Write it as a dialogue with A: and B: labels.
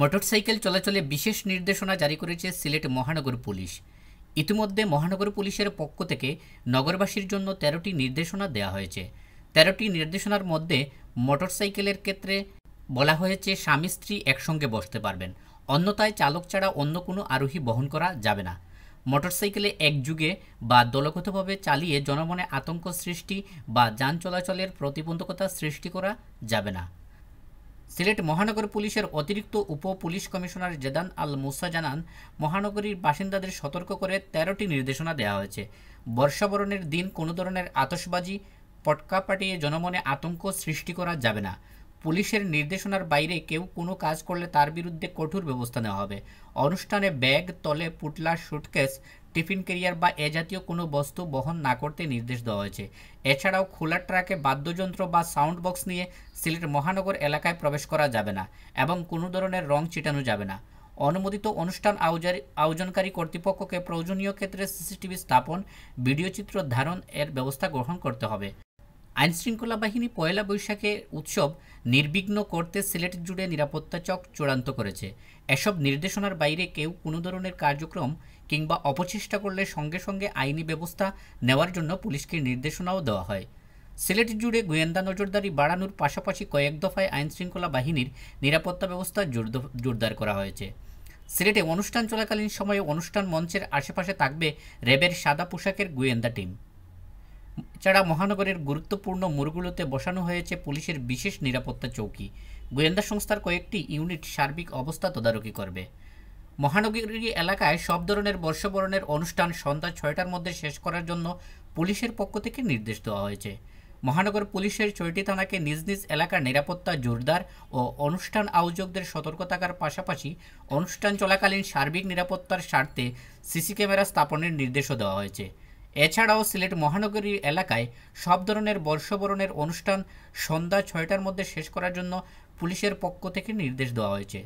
A: Motorcycle চলাচলে বিশেষ নির্দেশনা জারি করেছে সিলেট মহানগর পুলিশ। ইতিমধ্যে মহানগর পুলিশের পক্ষ থেকে নগরবাসীর জন্য তেরোটি নির্দেশনা দেওয়া হয়েছে। তেরোটি নির্দেশনার মধ্যে মোটরসাইকেলের ক্ষেত্রে বলা হয়েছে, স্বামী স্ত্রী একসঙ্গে বসতে পারবেন, অন্যথায় চালক ছাড়া অন্য কোনো আরোহী বহন করা যাবে না। মোটরসাইকেলে একযুগে বা দলগতভাবে চালিয়ে জনমনে আতঙ্ক সৃষ্টি বা যান চলাচলের প্রতিবন্ধকতা সৃষ্টি করা যাবে না। সিলেট মহানগর পুলিশের অতিরিক্ত উপ পুলিশ কমিশনার জেদান আল মুসা জানান, মহানগরীর বাসিন্দাদের সতর্ক করে তেরোটি নির্দেশনা দেওয়া হয়েছে। বর্ষাবরণের দিন কোনো ধরনের আতসবাজি পটকা পাটিয়ে জনমনে আতঙ্ক সৃষ্টি করা যাবে না। পুলিশের নির্দেশনার বাইরে কেউ কোনো কাজ করলে তার বিরুদ্ধে কঠোর ব্যবস্থা নেওয়া হবে। অনুষ্ঠানে ব্যাগ, তলে, পুটলা, সুটকেস, টিফিন ক্যারিয়ার বা এ জাতীয় কোনো বস্তু বহন না করতে নির্দেশ দেওয়া হয়েছে। এছাড়াও খোলা ট্রাকে বাদ্যযন্ত্র বা সাউন্ড বক্স নিয়ে সিলেট মহানগর এলাকায় প্রবেশ করা যাবে না এবং কোনো ধরনের রং ছিটানো যাবে না। অনুমোদিত অনুষ্ঠান আয়োজনকারী কর্তৃপক্ষকে প্রয়োজনীয় ক্ষেত্রে সিসিটিভি স্থাপন, ভিডিও চিত্র ধারণ এর ব্যবস্থা গ্রহণ করতে হবে। আইনশৃঙ্খলা বাহিনী পয়লা বৈশাখে উৎসব নির্বিঘ্ন করতে সিলেট জুড়ে নিরাপত্তা চক চূড়ান্ত করেছে। এসব নির্দেশনার বাইরে কেউ কোনো ধরনের কার্যক্রম কিংবা অপচেষ্টা করলে সঙ্গে সঙ্গে আইনি ব্যবস্থা নেওয়ার জন্য পুলিশকে নির্দেশনাও দেওয়া হয়। সিলেট জুড়ে গোয়েন্দা নজরদারি বাড়ানোর পাশাপাশি কয়েক দফায় আইনশৃঙ্খলা বাহিনীর নিরাপত্তা ব্যবস্থা জোরদার করা হয়েছে। সিলেটে অনুষ্ঠান চলাকালীন সময়ে অনুষ্ঠান মঞ্চের আশেপাশে থাকবে র্যাবের সাদা পোশাকের গোয়েন্দা টিম। এছাড়া মহানগরের গুরুত্বপূর্ণ মোড়গুলোতে বসানো হয়েছে পুলিশের বিশেষ নিরাপত্তা চৌকি। গোয়েন্দা সংস্থার কয়েকটি ইউনিট সার্বিক অবস্থা তদারকি করবে। মহানগরী এলাকায় সব ধরনের বর্ষবরণের অনুষ্ঠান সন্ধ্যা ছয়টার মধ্যে শেষ করার জন্য পুলিশের পক্ষ থেকে নির্দেশ দেওয়া হয়েছে। মহানগর পুলিশের ছয়টি থানাকে নিজ নিজ এলাকার নিরাপত্তা জোরদার ও অনুষ্ঠান আয়োজকদের সতর্ক থাকার পাশাপাশি অনুষ্ঠান চলাকালীন সার্বিক নিরাপত্তার স্বার্থে সিসি ক্যামেরা স্থাপনের নির্দেশও দেওয়া হয়েছে। এছাড়াও সিলেট মহানগরী এলাকায় সব ধরনের বর্ষবরণের অনুষ্ঠান সন্ধ্যা ছয়টার মধ্যে শেষ করার জন্য পুলিশের পক্ষ থেকে নির্দেশ দেওয়া হয়েছে।